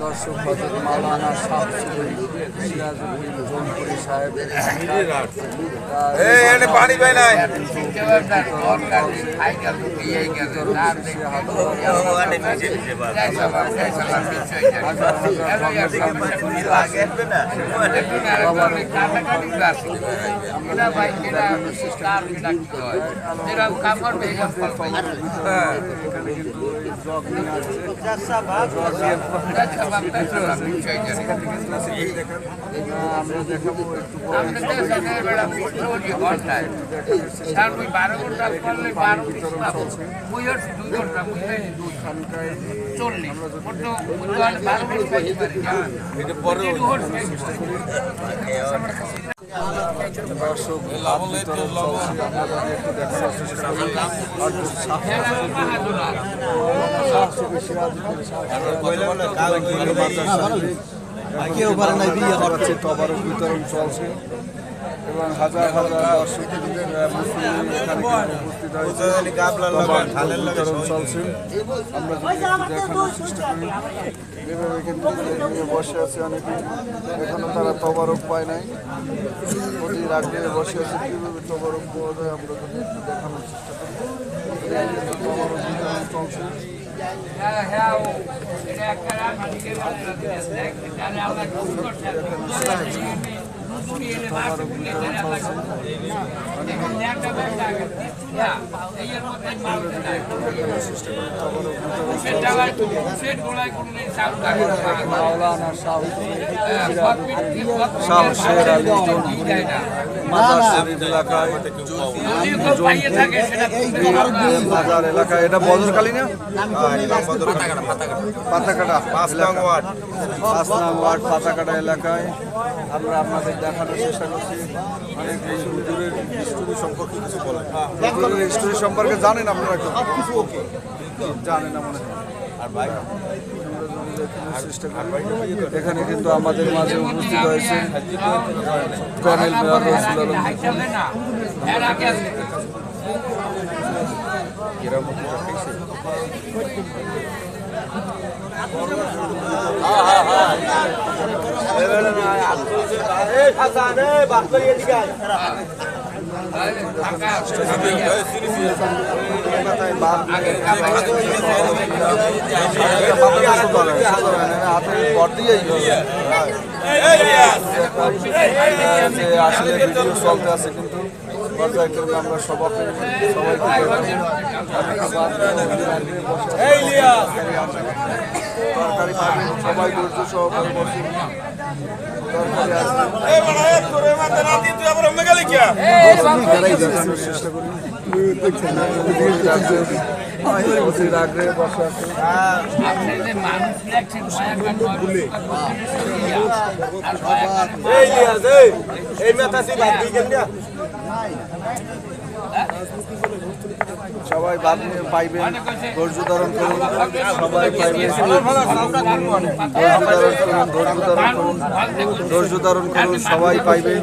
দর্শক হজরত মাওলানা শামসুদ্দিন সিরাজউদ্দিন জৌনপুরি সাহেব এই এনে পানি পাই নাই। বারো ঘণ্টা করলে বারো চল্লিশ বারো ঘণ্টা কেউ পারে নাই বিয়ে হচ্ছে তবারক বিতরণ চলছে এবং হাজার হাজার দর্শক উপস্থিত হয়েছে। বিতরণ চলছে। আমরা যদি দেখানোর চেষ্টা করি। যেভাবে কিন্তু নিয়ে বসে আছে অনেকে। এখনও তারা তবারক পায় নাই। প্রতি রাখবে বসে আছে। কীভাবে তবারক পাওয়া যায় আমরা যদি একটু দেখানোর চেষ্টা করি। তবারক বিতরণ চলছে হ্যাঁ হ্যাঁ ও এটা একটা মাটিকে আমরা মাওলানা শাহুদ্দিন শাহ শের আলী পাতাকাটা। পাঁচ পাঁচ পাতাকাটা এলাকায়। আমরা আপনাদের দেখানোর চেষ্টা করছি। অনেক হুজুরের হিস্টোরি সম্পর্কে কিছু বলেন হুজুরের হিস্টোরি সম্পর্কে জানেন আপনারা একটু কিছু ওকে? জানেন না মনে হয়। আর ভাই? এখানে কিন্তু আমাদের মাঝে উপস্থিত হয়েছে কর্নেল মেয়র রসুল আলম হাতে ভর দিয়েই যে আসলে চলতে আছে কিন্তু পর্যায়ক্রমে আমরা সবাই সবাইকে তরকারি পাবেন সবাই ধৈর্য সহকারে বসুন চেষ্টা করি অধীর আগ্রহে বসে আছে সবাই বাদ পাইবেন ধৈর্য ধারণ করুন সবাই পাইবেন ধৈর্য ধারণ করুন ধৈর্য ধারণ করুন ধৈর্য ধারণ করুন সবাই পাইবে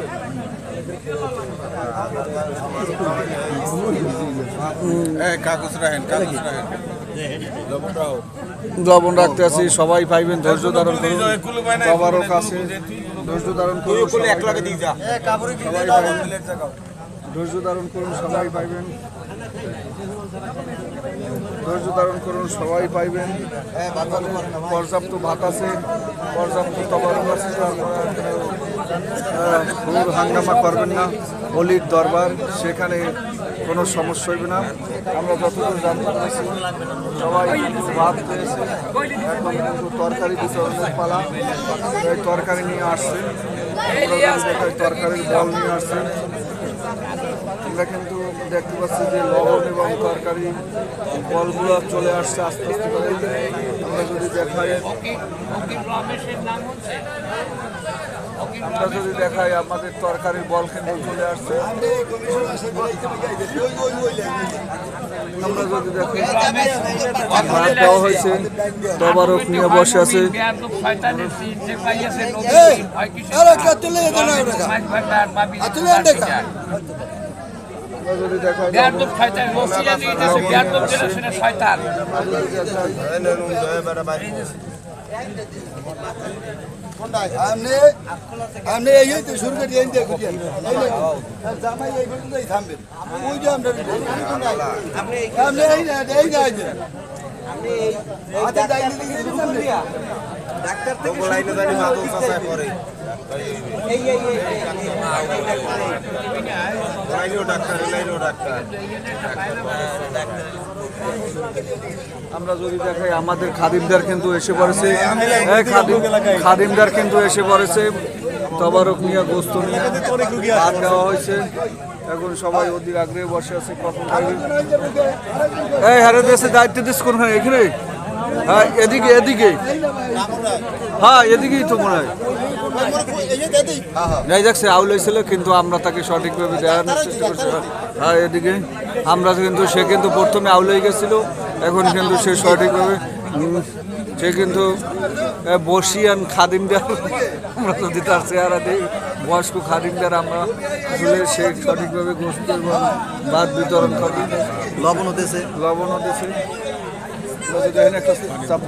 লবণ রাখতে আছি সবাই পাইবেন ধৈর্য ধারণ করুন সবারও কাছে ধৈর্য ধারণ করুন ধৈর্য ধারণ করুন সবাই পাইবেন। ধৈর্য ধারণ করুন, সবাই পাইবেন। পর্যাপ্ত ভাত আছে, পর্যাপ্ত তবারক আছে। হাঙ্গামা করবেন না। অলির দরবার, সেখানে কোনো সমস্যা হইবে না। আমরা যতদূর জানতে পারছি, সবাই ভাত পেয়েছে তরকারি বিতরণের পালা। তরকারি নিয়ে আসছে। তরকারির বল নিয়ে আসছে। আমরা কিন্তু দেখতে পাচ্ছি যে লবণ এবং তরকারি বলগুলো চলে আসছে আস্তে আস্তে করে। আমরা যদি দেখাই। আমরা যদি দেখাই আমাদের তরকারির বল কিন্তু চলে আসছে। আমরা যদি দেখাই দেওয়া হয়েছে, তবারক নিয়ে বসে আছে। যদি দেখাই আপনি আপনি এই তো শুরু করে এই দিয়ে খুঁজেন জামাই এই পর্যন্তই থামবেন ওই যে আমরা আপনি এই না এই না এই না হাতে ডাইনি দিকে শুরু করে আমরা যদি দেখাই, আমাদের খাদিমদার কিন্তু এসে পড়েছে। হ্যাঁ খাদিম খাদিমদার কিন্তু এসে পড়েছে। তবারক নিয়ে গোস্ত নিয়ে ভাত দেওয়া হয়েছে। এখন সবাই অধীর আগ্রহে বসে আছে, কখন এই, হারে দেশে দায়িত্ব দিস কোন এখানে? হ্যাঁ এদিকে এদিকে। হ্যাঁ এদিকেই তো মনে হয়। যাই যাক সে আউল হয়েছিল কিন্তু আমরা তাকে সঠিকভাবে দেওয়ানোর চেষ্টা করছি। হ্যাঁ এদিকে। আমরা কিন্তু সে কিন্তু প্রথমে আউল হয়ে গেছিল। এখন কিন্তু সে সঠিকভাবে সে কিন্তু বসিয়ান খাদিমদার আমরা যদি তার চেহারা দিই বয়স্ক খাদিম খাদিমদার আমরা আসলে সে সঠিকভাবে গোস্ত এবং ভাত বিতরণ করি। লবণও দেশে। লবণও দিয়েছে একটা চাপ